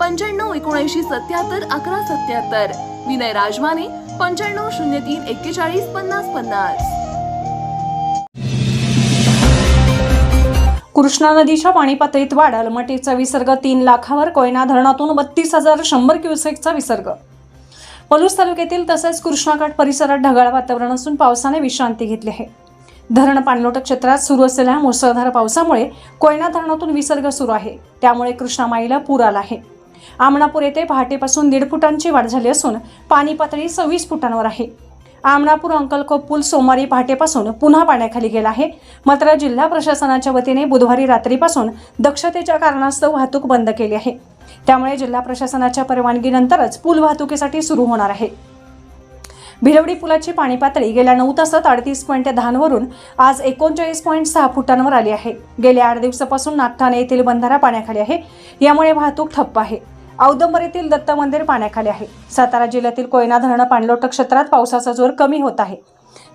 पंच्याण्णव एकोणऐंशी सत्याहत्तर अकरा सत्याहत्तर. विनय राजमाने पंच्याण्णव शून्य तीन एक्केचाळीस पन्नास पन्नास. कृष्णा नदीच्या पाणी पातळीत वाढ अलमटीचा विसर्ग तीन लाखावर कोयना धरणातून बत्तीस हजार शंभर क्युसेकचा विसर्ग. पलूस तालुक्यातील तसेच कृष्णाघाट परिसरात ढगाळ वातावरण असून पावसाने विश्रांती घेतली आहे. धरण पाणलोट क्षेत्रात सुरू असलेल्या मुसळधार पावसामुळे कोयना धरणातून विसर्ग सुरू आहे. त्यामुळे कृष्णामाईला पूर आला आहे. आमणापूर येथे पहाटेपासून दीड फुटांची वाढ झाली असून पाणी पातळी सव्वीस फुटांवर आहे. आमणापूर अंकलकोप पूल सोमवारी पहाटेपासून पुन्हा पाण्याखाली गेला आहे. मात्र जिल्हा प्रशासनाच्या वतीने बुधवारी रात्रीपासून दक्षतेच्या कारणास्तव वाहतूक बंद केली आहे. त्यामुळे जिल्हा प्रशासनाच्या परवानगीनंतरच पूल वाहतुकीसाठी सुरू होणार आहे. भिलवडी पुलाची पाणी पातळी गेल्या नऊ तासात अडतीस पॉईंट दहावरून आज एकोणचाळीस पॉईंट सहा फुटांवर आली आहे. गेल्या आठ दिवसापासून नागठाणे येथील बंधारा पाण्याखाली आहे. यामुळे वाहतूक ठप्प आहे. औदंबर येथील दत्त मंदिर पाण्याखाली आहे. सातारा जिल्ह्यातील कोयना धरण पाणलोट क्षेत्रात पावसाचा जोर कमी होत आहे.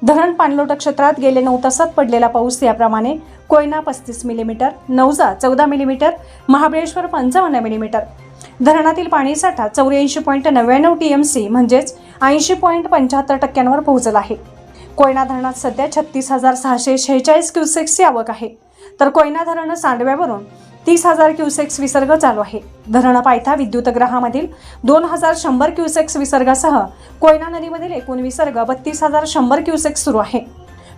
धरण पाणलोट क्षेत्रात गेले नऊ तासात पडलेला पाऊस याप्रमाणे कोयना पस्तीस मिलीमीटर नवजा चौदा मिलीमीटर महाबळेश्वर पंचावन्न मिलीमीटर. धरणातील पाणीसाठा चौऱ्याऐंशी पॉईंट नव्याण्णव टी एम सी म्हणजेच ऐंशी पॉईंट पंच्याहत्तर टक्क्यांवर पोहोचला आहे. कोयना धरणात सध्या छत्तीस हजार सहाशे शेहेचाळीस क्युसेक्सची आवक आहे. तर कोयना धरण सांडव्यावरून तीस हजार क्युसेक्स विसर्ग चालू आहे. धरण पायथा विद्युतग्रहामधील दोन हजार शंभर क्युसेक्स विसर्गासह कोयना नदीमधील एकूण विसर्ग बत्तीस हजार शंभर क्युसेक्स सुरू आहे.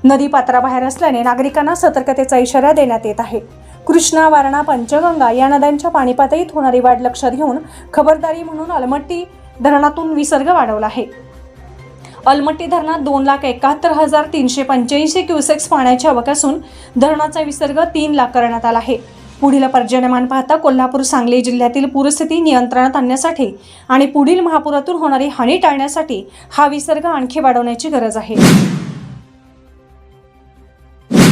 नदी पात्राबाहेर असल्याने नागरिकांना सतर्कतेचा इशारा देण्यात येत आहे. कृष्णा वारणा पंचगंगा या नद्यांच्या पाणीपातळीत होणारी वाढ लक्षात घेऊन खबरदारी म्हणून अलमट्टी धरणातून विसर्ग वाढवला आहे. अलमट्टी धरणात दोन लाख एकाहत्तर हजार तीनशे पंच्याऐंशी क्युसेक्स पाण्याची आवक असून धरणाचा विसर्ग तीन लाख करण्यात आला आहे. पुढील पर्जन्यमान पाहता कोल्हापूर सांगली जिल्ह्यातील पूरस्थिती नियंत्रणात आणण्यासाठी आणि पुढील महापुरातून होणारी हानी टाळण्यासाठी हा विसर्ग आणखी वाढवण्याची गरज आहे.